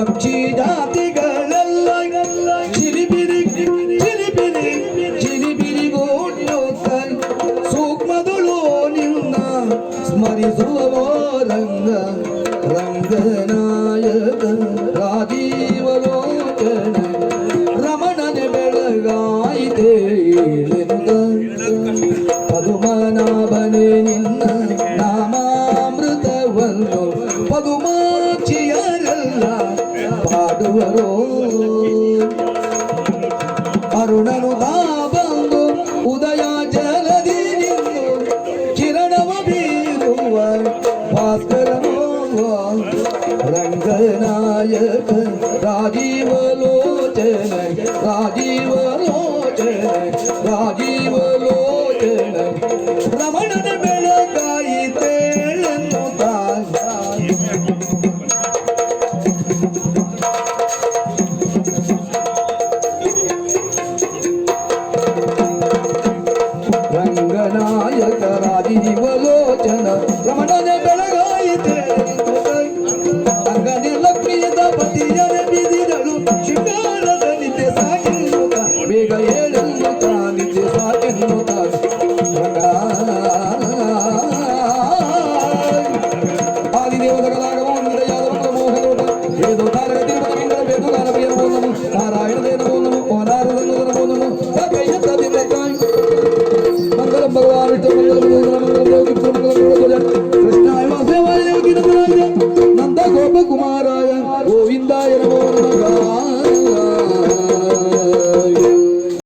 ಪಕ್ಷಿ ಜಾತಿಗಳೆಲ್ಲ ಚಿಲಿಬಿರಿ ಚಿಲಿಬಿರಿ ಚಿಲಿಬಿರಿ ಗೋಡ್ಯೋತ್ತ ಸೂಕ್ಷ್ಮದಳು ನಿನ್ನ ಸ್ಮರಿಸುವ ರಂಗ ರಂಗನಾಯಕ, ರಾಜೀವಲೋಚನ, ರಮಣನೆ ಬೆಳಗಾಯಿತೆ ಪದುಮನಾಭನೇ ನಿನ್ನ ಪಾಡುವರೋ ಅರುಣನು ತಾ ಬಂದು ಉದಯ ಜಲದಿ ನಿಂದು ಕಿರಣವ ಬೀರುವ ಭಾಸ್ಕರನು ರಂಗನಾಯಕ ರಾಜೀವಲೋಚನ ರಾಜೀವಲೋಚನ ರಾಜೀವಲೋಚನ ರಮಣನ ರಂಗನಾಯಕ ರಾಜೀವಲೋಚನ ರಮಣನೆ ಬೆಳಗಾಯಿತೆ ಅಂಗನೆ ಲಕ್ಷ್ಮಿಯದ ಪತಿಯನೆ ಬಿದಿರಳು ಶೃಂಗಾರದ Hallelujah.